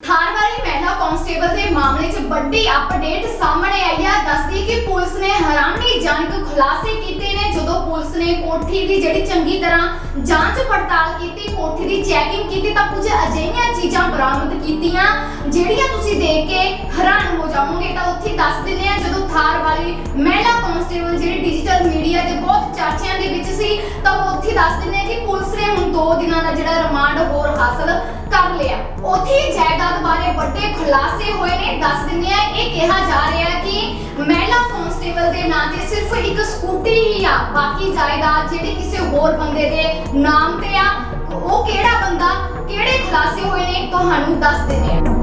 ਥਾਰ ਮਹਿਲਾ ਕਾਂਸਟੇਬਲ ਦੇ ਮਾਮਲੇ 'ਚ ਵੱਡੀ ਅਪਡੇਟ ਸਾਹਮਣੇ ਆਈ ਹੈ ਦੱਸਦੀ ਕਿ ਪੁਲਿਸ ਨੇ ਹੈਰਾਨੀਜਨਕ ਖੁਲਾਸੇ ਕੀਤੇ ਨੇ ਜਦੋਂ ਪੁਲਿਸ ਨੇ ਕੋਠੀ ਦੀ ਜਿਹੜੀ ਚੰਗੀ ਤਰ੍ਹਾਂ ਜਾਂਚ ਪੜਤਾਲ ਕੀਤੀ, ਕੋਠੀ ਦੀ ਚੈਕਿੰਗ ਕੀਤੀ ਤਾਂ ਕੁਝ ਅਜਿਹੀਆਂ ਚੀਜ਼ਾਂ ਬਰਾਮਦ ਕੀਤੀਆਂ, ਜਿਹੜੀਆਂ ਤੁਸੀਂ ਦੇਖ ਕੇ ਹੈਰਾਨ ਹੋ ਜਾਓਗੇ ਤਾਂ ਉੱਥੇ ਦੱਸ ਦਿੰਦੇ ਆ, ਜਦੋਂ ਥਾਰ ਵਾਲੀ ਮਹਿਲਾ ਕਾਂਸਟੇਬਲ ਜਿਹੜੀ ਡਿਜੀਟਲ ਮੀਡੀਆ ਤੇ ਬਹੁਤ ਚਰਚਿਆਂ ਦੇ ਵਿੱਚ ਸੀ, ਤਾਂ ਉੱਥੇ ਦੱਸ ਦਿੰਦੇ ਆ ਕਿ ਪੁਲਿਸ ਨੇ ਹੁਣ 2 ਦਿਨਾਂ ਦਾ ਜਿਹੜਾ ਰਿਮਾਂਡ ਹੋਰ ਹਾਸਲ ਲਿਆ। ਉੱਥੇ ਜਾਇਦਾਦ ਬਾਰੇ ਵੱਡੇ ਖੁਲਾਸੇ ਹੋਏ ਨੇ। ਦੱਸ ਦਿੰਦੇ ਆ, ਇਹ ਕਿਹਾ ਜਾ ਰਿਹਾ ਕਿ ਮਹਿਲਾ ਕਾਂਸਟੇਬਲ ਦੇ ਨਾਂ ਤੇ ਸਿਰਫ ਇੱਕ ਸਕੂਟੀ ਹੀ ਆ। ਬਾਕੀ ਜਾਇਦਾਦ ਜਿਹੜੀ ਕਿਸੇ ਹੋਰ ਬੰਦੇ ਦੇ ਨਾਮ ਤੇ ਆ, ਉਹ ਕਿਹੜਾ ਬੰਦਾ, ਕਿਹੜੇ ਖੁਲਾਸੇ ਹੋਏ ਨੇ, ਤੁਹਾਨੂੰ ਦੱਸ ਦਿੰਦੇ ਆ।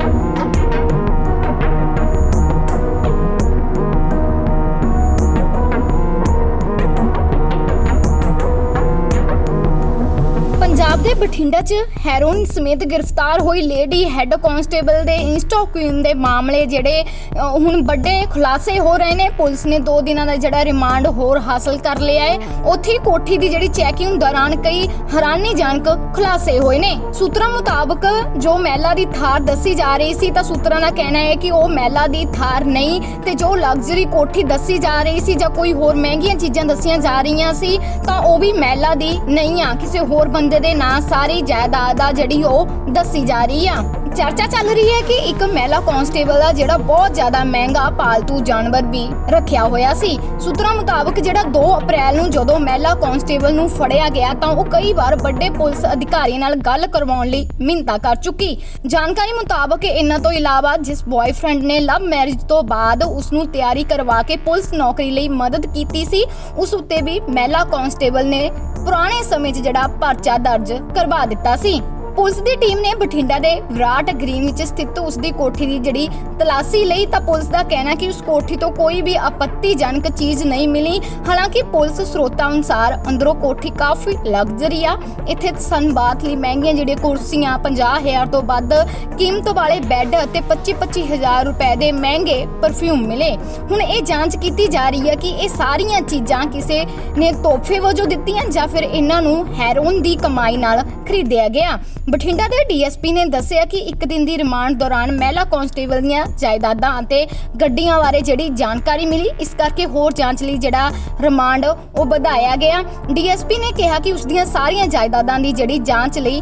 ਪੰਜਾਬ ਬਠਿੰਡਾ 'ਚ ਹੈਰੋਨ ਸਮੇਤ ਗ੍ਰਿਫਤਾਰ ਹੋਈ ਲੇਡੀ ਹੈੱਡ ਕਾਂਸਟੇਬਲ ਦੇ ਇੰਸਟਾ ਕੁਈਨ ਦੇ ਮਾਮਲੇ ਜਿਹੜੇ ਹੁਣ ਵੱਡੇ ਖੁਲਾਸੇ ਹੋ ਰਹੇ ਨੇ। ਪੁਲਿਸ ਨੇ 2 ਦਿਨਾਂ ਦਾ ਜਿਹੜਾ ਰਿਮਾਂਡ ਹੋਰ ਹਾਸਲ ਕਰ ਲਿਆ ਹੈ। ਉੱਥੇ ਕੋਠੀ ਦੀ ਜਿਹੜੀ ਚੈਕਿੰਗ ਦੌਰਾਨ ਕਈ ਹੈਰਾਨੀਜਨਕ ਖੁਲਾਸੇ ਹੋਏ ਨੇ। ਸੂਤਰਾਂ ਮੁਤਾਬਕ ਜੋ ਮਹਿਲਾ ਦੀ ਥਾਰ ਦੱਸੀ ਜਾ ਰਹੀ ਸੀ, ਤਾਂ ਸੂਤਰਾਂ ਦਾ ਕਹਿਣਾ ਹੈ ਕਿ ਉਹ ਮਹਿਲਾ ਦੀ ਥਾਰ ਨਹੀਂ, ਤੇ ਜੋ ਲਗਜ਼ਰੀ ਕੋਠੀ ਦੱਸੀ ਜਾ ਰਹੀ ਸੀ ਜਾਂ ਕੋਈ ਹੋਰ ਮਹਿੰਗੀਆਂ ਚੀਜ਼ਾਂ ਦੱਸੀਆਂ ਜਾ ਰਹੀਆਂ ਸੀ, ਤਾਂ ਉਹ ਵੀ ਮਹਿਲਾ ਦੀ ਨਹੀਂ ਆ। ਕਿਸੇ ਹੋਰ ਬੰਦੇ ਦੇ ਨਾਂ ਸਾਰੀ ਜਾਇਦਾਦ ਆ ਜਿਹੜੀ ਉਹ ਦੱਸੀ ਜਾ ਰਹੀ ਆ। ਚਰਚਾ ਚੱਲ ਰਹੀ ਹੈ ਕਿ ਇੱਕ ਮਹਿਲਾ ਕਾਂਸਟੇਬਲ ਦਾ ਜਿਹੜਾ ਬਹੁਤ ਜ਼ਿਆਦਾ ਮਹਿੰਗਾ, ਪਾਲਤੂ ਜਾਨਵਰ ਵੀ ਰੱਖਿਆ ਹੋਇਆ ਸੀ। ਸੂਤਰਾਂ ਮੁਤਾਬਕ ਜਿਹੜਾ 2 ਅਪ੍ਰੈਲ ਨੂੰ ਜਦੋਂ ਮਹਿਲਾ ਕਾਂਸਟੇਬਲ ਨੂੰ ਫੜਿਆ ਗਿਆ ਤਾਂ ਉਹ ਕਈ ਵਾਰ ਵੱਡੇ ਪੁਲਿਸ ਅਧਿਕਾਰੀ ਨਾਲ ਗੱਲ ਕਰਵਾਉਣ ਲਈ ਮਿੰਤਾ ਕਰ ਚੁੱਕੀ। ਜਾਣਕਾਰੀ ਮੁਤਾਬਕ ਇਹਨਾਂ ਤੋਂ ਇਲਾਵਾ ਜਿਸ ਬॉयਫ੍ਰੈਂਡ ਨੇ ਲਵ ਮੈਰਿਜ ਤੋਂ ਬਾਅਦ ਉਸ ਨੂੰ ਤਿਆਰੀ ਕਰਵਾ ਕੇ ਪੁਲਿਸ ਨੌਕਰੀ ਲਈ ਮਦਦ ਕੀਤੀ ਸੀ, ਉਸ ਉੱਤੇ ਵੀ ਮਹਿਲਾ ਕਾਂਸਟੇਬਲ ਨੇ ਪੁਰਾਣੇ ਸਮੇਂ 'ਚ ਜਿਹੜਾ ਪਰਚਾ ਦਰਜ ਕਰਵਾ ਦਿੱਤਾ ਸੀ। ਪੁਲਿਸ ਦੀ ਟੀਮ ਨੇ ਬਠਿੰਡਾ ਦੇ ਵਿਰਾਟ ਗ੍ਰੀਨ ਵਿੱਚ ਸਥਿਤ ਉਸ ਦੀ ਕੋਠੀ ਦੀ ਜਿਹੜੀ ਤਲਾਸ਼ੀ ਲਈ ਤਾਂ ਪੁਲਿਸ ਦਾ ਕਹਿਣਾ ਕਿ ਉਸ ਕੋਠੀ ਤੋਂ ਕੋਈ ਵੀ ਆਪੱਤੀਜਨਕ ਚੀਜ਼ ਨਹੀਂ ਮਿਲੀ। ਹਾਲਾਂਕਿ ਪੁਲਿਸ ਸਰੋਤਾਂ ਅਨੁਸਾਰ ਅੰਦਰੋਂ ਕੋਠੀ ਕਾਫੀ ਲਗਜ਼ਰੀ ਆ। ਇੱਥੇ ਸੰਬਾਤ ਲਈ ਮਹਿੰਗੀਆਂ ਜਿਹੜੀਆਂ ਕੁਰਸੀਆਂ 50000 ਤੋਂ ਵੱਧ ਕੀਮਤ ਵਾਲੇ ਬੈੱਡ ਅਤੇ 25-25000 ਰੁਪਏ ਦੇ ਮਹਿੰਗੇ ਪਰਫਿਊਮ ਮਿਲੇ। ਹੁਣ ਇਹ ਜਾਂਚ ਕੀਤੀ ਜਾ ਰਹੀ ਹੈ ਕਿ ਇਹ ਸਾਰੀਆਂ ਚੀਜ਼ਾਂ ਕਿਸੇ ਨੇ ਤੋਹਫੇ ਵਜੋਂ ਦਿੱਤੀਆਂ ਜਾਂ ਫਿਰ ਇਹਨਾਂ ਨੂੰ ਹੈਰੋਨ ਦੀ ਕਮਾਈ ਨਾਲ ਖਰੀਦਿਆ ਗਿਆ। ਬਠਿੰਡਾ ਦੇ ਡੀਐਸਪੀ ਨੇ ਦੱਸਿਆ ਕਿ ਇੱਕ ਦਿਨ ਦੀ ਰਿਮਾਂਡ ਦੌਰਾਨ ਮਹਿਲਾ ਕਾਂਸਟੇਬਲ ਦੀਆਂ ਜਾਇਦਾਦਾਂ ਅਤੇ ਗੱਡੀਆਂ ਬਾਰੇ ਜਿਹੜੀ ਜਾਣਕਾਰੀ ਮਿਲੀ, ਇਸ ਕਰਕੇ ਹੋਰ ਜਾਂਚ ਲਈ ਜਿਹੜਾ ਰਿਮਾਂਡ ਉਹ ਵਧਾਇਆ ਗਿਆ। ਡੀਐਸਪੀ ਨੇ ਕਿਹਾ ਕਿ ਉਸ ਦੀਆਂ ਸਾਰੀਆਂ ਜਾਇਦਾਦਾਂ ਦੀ ਜਿਹੜੀ ਜਾਂਚ ਲਈ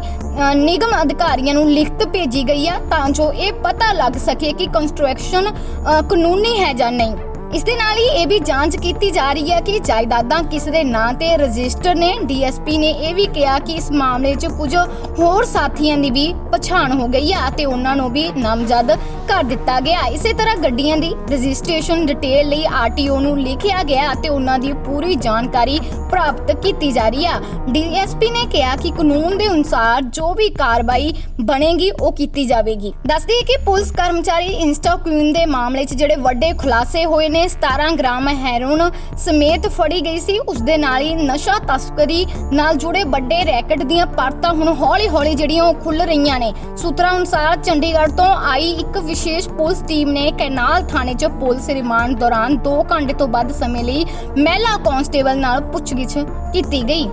ਨਿਗਮ ਅਧਿਕਾਰੀਆਂ ਨੂੰ ਲਿਖਤ ਭੇਜੀ ਗਈ ਆ ਤਾਂ ਜੋ ਇਹ ਪਤਾ ਲੱਗ ਸਕੇ ਕਿ ਕੰਸਟਰਕਸ਼ਨ ਕਾਨੂੰਨੀ ਹੈ ਜਾਂ ਨਹੀਂ। ਇਸ ਦੇ ਨਾਲ ਹੀ ਇਹ ਵੀ ਜਾਂਚ ਕੀਤੀ ਜਾ ਰਹੀ ਹੈ ਕਿ ਜਾਇਦਾਦਾਂ ਕਿਸ ਦੇ ਨਾਂ ਤੇ ਰਜਿਸਟਰ ਨੇ। ਡੀਐਸਪੀ ਨੇ ਇਹ ਵੀ ਕਿਹਾ ਕਿ ਇਸ ਮਾਮਲੇ 'ਚ ਕੁਝ ਹੋਰ ਸਾਥੀਆਂ ਦੀ ਵੀ ਪਛਾਣ ਹੋ ਗਈ ਹੈ ਅਤੇ ਉਹਨਾਂ ਨੂੰ ਵੀ ਨਾਮਜ਼ਦ ਕਰ ਦਿੱਤਾ ਗਿਆ। ਇਸੇ ਤਰ੍ਹਾਂ ਗੱਡੀਆਂ ਦੀ ਰਜਿਸਟ੍ਰੇਸ਼ਨ ਡਿਟੇਲ ਲਈ ਆਰਟੀਓ ਨੂੰ ਲਿਖਿਆ ਗਿਆ ਅਤੇ ਉਹਨਾਂ ਦੀ ਪੂਰੀ ਜਾਣਕਾਰੀ ਪ੍ਰਾਪਤ ਕੀਤੀ ਜਾ ਰਹੀ ਹੈ। ਡੀਐਸਪੀ ਨੇ ਕਿਹਾ ਕਿ ਕਾਨੂੰਨ ਦੇ ਅਨੁਸਾਰ ਜੋ ਵੀ ਕਾਰਵਾਈ ਬਣੇਗੀ, ਉਹ ਕੀਤੀ ਜਾਵੇਗੀ। ਦੱਸਦੀ ਹੈ ਕਿ ਪੁਲਿਸ ਕਰਮਚਾਰੀ ਇੰਸਟਾ ਕੁਈਨ ਦੇ ਮਾਮਲੇ 'ਚ ਜਿਹੜੇ ਵੱਡੇ ਖੁਲਾਸੇ ਹੋਏ ਨੇ ਨੇ 17 ਗ੍ਰਾਮ ਹੈਰੋਨ ਸਮੇਤ ਫੜੀ ਗਈ ਸੀ। ਉਸ ਦੇ ਨਾਲ ਹੀ ਨਸ਼ਾ ਤਸਕਰੀ ਨਾਲ ਜੁੜੇ ਵੱਡੇ ਰੈਕਟ ਦੀਆਂ ਪਰਤਾਂ ਹੁਣ ਹੌਲੀ-ਹੌਲੀ ਜਿਹੜੀਆਂ ਉਹ ਖੁੱਲ ਰਹੀਆਂ ਨੇ। ਸੂਤਰਾਂ ਅਨੁਸਾਰ ਚੰਡੀਗੜ੍ਹ ਤੋਂ ਆਈ ਇੱਕ ਵਿਸ਼ੇਸ਼ ਪੁਲਿਸ ਟੀਮ ਨੇ ਕੈਨਾਲ ਥਾਣੇ 'ਚ ਪੁਲਿਸ ਰਿਮਾਂਡ ਦੌਰਾਨ 2 ਘੰਟੇ ਤੋਂ ਵੱਧ ਸਮੇਂ ਲਈ ਮਹਿਲਾ ਕਾਂਸਟੇਬਲ ਨਾਲ ਪੁੱਛਗਿੱਛ ਕੀਤੀ ਗਈ।